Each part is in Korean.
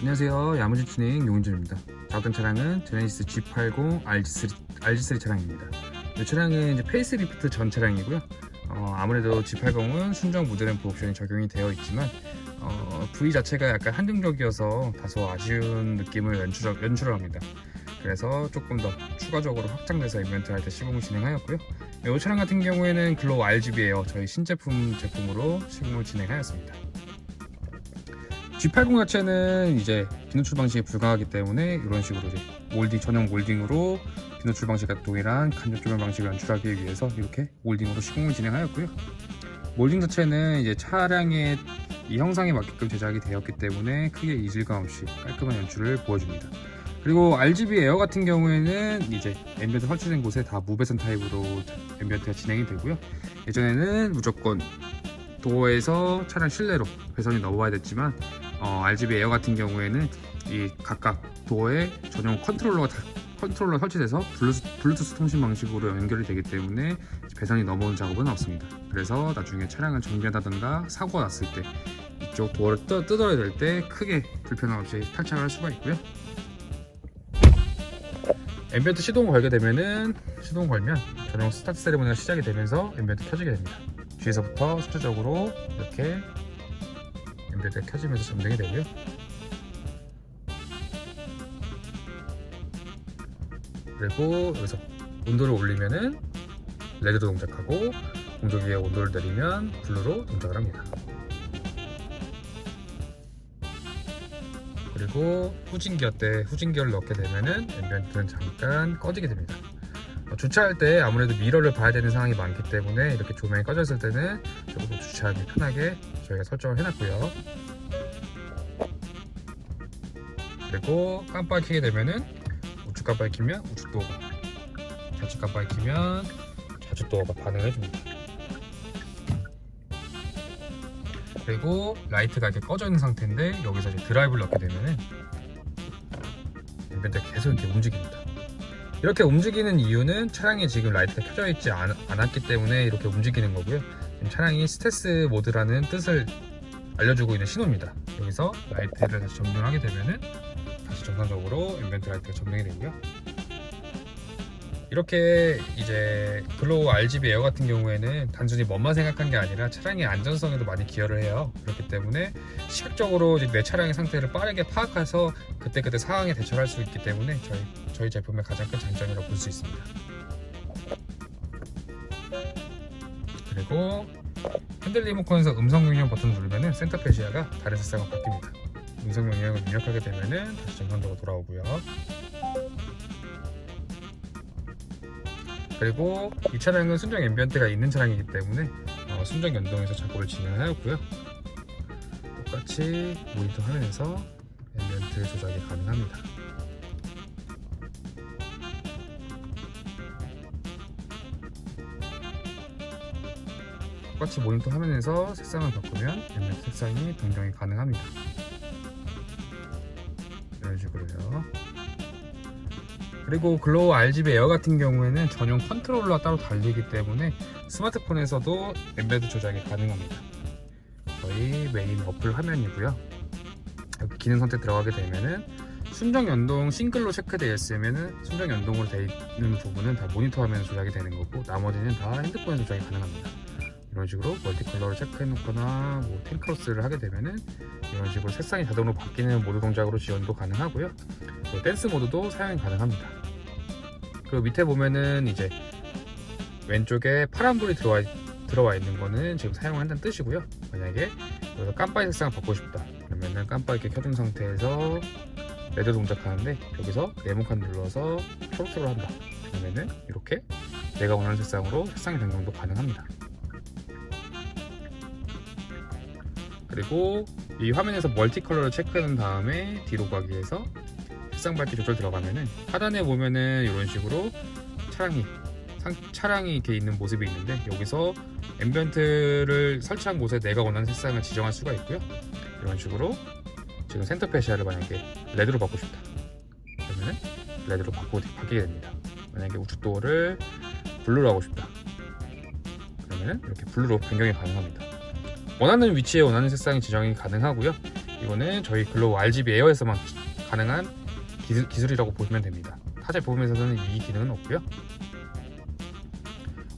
안녕하세요. 야무지 튜닝 용인준입니다. 작은 차량은 제네시스 G80 RG3, RG3 차량입니다. 이 차량은 이제 페이스리프트 전 차량이고요. 어, 아무래도 G80은 순정 무드램프 옵션이 적용이 되어 있지만 어, V 자체가 약간 한정적이어서 다소 아쉬운 느낌을 연출, 연출을 합니다. 그래서 조금 더 추가적으로 확장돼서 이벤트 할 때 시공을 진행하였고요. 이 차량 같은 경우에는 글로우 RGB 에어 저희 신제품 제품으로 시공을 진행하였습니다. G80 자체는 이제 비노출 방식이 불가하기 때문에 이런 식으로 이제 몰딩 전용 몰딩으로 비노출 방식과 동일한 간접 조명 방식을 연출하기 위해서 이렇게 몰딩으로 시공을 진행하였고요. 몰딩 자체는 이제 차량의 이 형상에 맞게끔 제작이 되었기 때문에 크게 이질감 없이 깔끔한 연출을 보여줍니다. 그리고 RGB 에어 같은 경우에는 이제 앰비언트 설치된 곳에 다 무배선 타입으로 앰비언트가 진행이 되고요. 예전에는 무조건 도어에서 차량 실내로 배선이 넘어와야 됐지만 어, RGB 에어 같은 경우에는 이 각각 도어에 전용 컨트롤러가 다- 컨트롤러 설치돼서 블루투스, 블루투스 통신 방식으로 연결이 되기 때문에 배선이 넘어오는 작업은 없습니다. 그래서 나중에 차량을 정비한다든가 사고가 났을 때 이쪽 도어를 뜯, 뜯어야 될 때 크게 불편함 없이 탈착을 할 수가 있고요. 앰비언트 시동을 걸게 되면은 시동을 걸면 전용 스타트 세레모니가 시작이 되면서 앰비언트 켜지게 됩니다. 뒤에서부터 수차적으로 이렇게 앰비언트가 켜지면서 점등이 되고요. 그리고 여기서 온도를 올리면은 레드로 동작하고 공조 기에 온도를 내리면 블루로 동작을 합니다. 그리고 후진기어 때 후진기어를 넣게 되면은 앰비언트는 잠깐 꺼지게 됩니다. 어, 주차할 때 아무래도 미러를 봐야 되는 상황이 많기 때문에 이렇게 조명이 꺼졌을 때는 조금 주차하기 편하게 저희가 설정을 해놨고요. 그리고 깜빡이 켜게 되면은 우측 깜빡이 켜면 우측 도어가 좌측 깜빡이 켜면 좌측 도어가 반응을 해줍니다. 그리고 라이트가 이렇게 꺼져 있는 상태인데 여기서 이제 드라이브를 넣게 되면은 앰비언트가 계속 이렇게 움직입니다. 이렇게 움직이는 이유는 차량이 지금 라이트가 켜져 있지 않, 않았기 때문에 이렇게 움직이는 거고요. 차량이 스테스 모드라는 뜻을 알려주고 있는 신호입니다. 여기서 라이트를 다시 점등하게 되면은 다시 정상적으로 앰비언트 라이트가 점등이 되고요. 이렇게 이제 글로우 RGB 에어 같은 경우에는 단순히 멋만 생각한 게 아니라 차량의 안전성에도 많이 기여를 해요. 그렇기 때문에 시각적으로 내 차량의 상태를 빠르게 파악해서 그때그때 상황에 대처할 수 있기 때문에 저희, 저희 제품의 가장 큰 장점이라고 볼 수 있습니다. 그리고 핸들 리모컨에서 음성 명령 버튼 누르면은 센터 페시아가 다른 색상으로 바뀝니다. 음성 명령을 입력하게 되면은 다시 정상적으로 돌아오고요. 그리고 이 차량은 순정 앰비언트가 있는 차량이기 때문에 어, 순정 연동해서 작업을 진행하였고요. 똑같이 모니터 화면에서 앰비언트 조작이 가능합니다. 똑같이 모니터 화면에서 색상을 바꾸면 앰비언트 색상이 변경이 가능합니다. 이런 식으로요. 그리고 글로우 RGB 에어 같은 경우에는 전용 컨트롤러가 따로 달리기 때문에 스마트폰에서도 엠베드 조작이 가능합니다. 저희 메인 어플 화면이고요. 기능 선택 들어가게 되면은 순정 연동 싱글로 체크되어 있으면은 순정 연동으로 되어 있는 부분은 다 모니터 화면 조작이 되는 거고 나머지는 다 핸드폰에 조작이 가능합니다. 이런 식으로 멀티 컬러를 체크해 놓거나 뭐 탱크로스를 하게 되면은 이런 식으로 색상이 자동으로 바뀌는 모드 동작으로 지원도 가능하고요. 댄스 모드도 사용이 가능합니다. 그리고 밑에 보면은 이제 왼쪽에 파란불이 들어와, 들어와 있는 거는 지금 사용을 한다는 뜻이고요. 만약에 여기서 깜빡이 색상을 바꾸고 싶다. 그러면은 깜빡이 이렇게 켜둔 상태에서 레드 동작하는데 여기서 네모칸 눌러서 초록색으로 한다. 그러면은 이렇게 내가 원하는 색상으로 색상 변경도 가능합니다. 그리고 이 화면에서 멀티 컬러를 체크한 다음에 뒤로 가기 위해서 색상 밝기 조절 들어가면은 하단에 보면은 이런 식으로 차량이 상, 차량이 이렇게 있는 모습이 있는데 여기서 앰비언트를 설치한 곳에 내가 원하는 색상을 지정할 수가 있고요. 이런 식으로 지금 센터 페시아를 만약에 레드로 바꾸고 싶다. 그러면은 레드로 바꾸, 바뀌게 됩니다. 만약에 우측 도어를 블루로 하고 싶다. 그러면은 이렇게 블루로 변경이 가능합니다. 원하는 위치에 원하는 색상이 지정이 가능하고요. 이거는 저희 글로우 RGB 에어에서만 가능한 기술, 기술이라고 보시면 됩니다. 타자 부품에서는 이 기능은 없고요.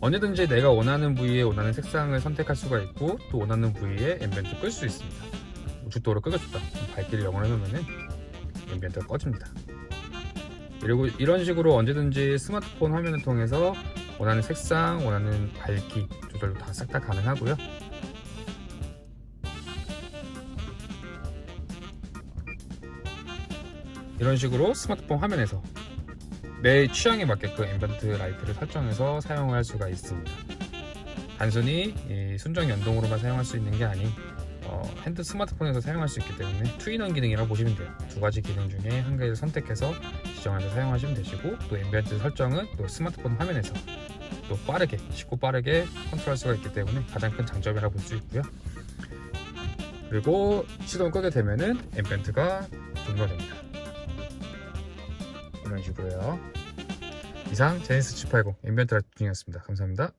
언제든지 내가 원하는 부위에 원하는 색상을 선택할 수가 있고 또 원하는 부위에 앰비언트 끌 수 있습니다. 우측도로 끄겠다. 밝기를 0으로 해놓으면 앰비언트가 꺼집니다. 그리고 이런 식으로 언제든지 스마트폰 화면을 통해서 원하는 색상, 원하는 밝기 조절도 다 싹 다 가능하고요. 이런 식으로 스마트폰 화면에서 내 취향에 맞게끔 앰비언트 라이트를 설정해서 사용을 할 수가 있습니다. 단순히 이 순정 연동으로만 사용할 수 있는 게 아닌 어, 핸드 스마트폰에서 사용할 수 있기 때문에 투인원 기능이라고 보시면 돼요. 두 가지 기능 중에 한 가지를 선택해서 지정해서 사용하시면 되시고 또 앰비언트 설정은 또 스마트폰 화면에서 또 빠르게 쉽고 빠르게 컨트롤할 수가 있기 때문에 가장 큰 장점이라고 볼 수 있고요. 그리고 시동을 끄게 되면은 앰비언트가 종료됩니다. 식으로요. 이상 제니스 G80 앰비언트 라이트 중이었습니다. 감사합니다.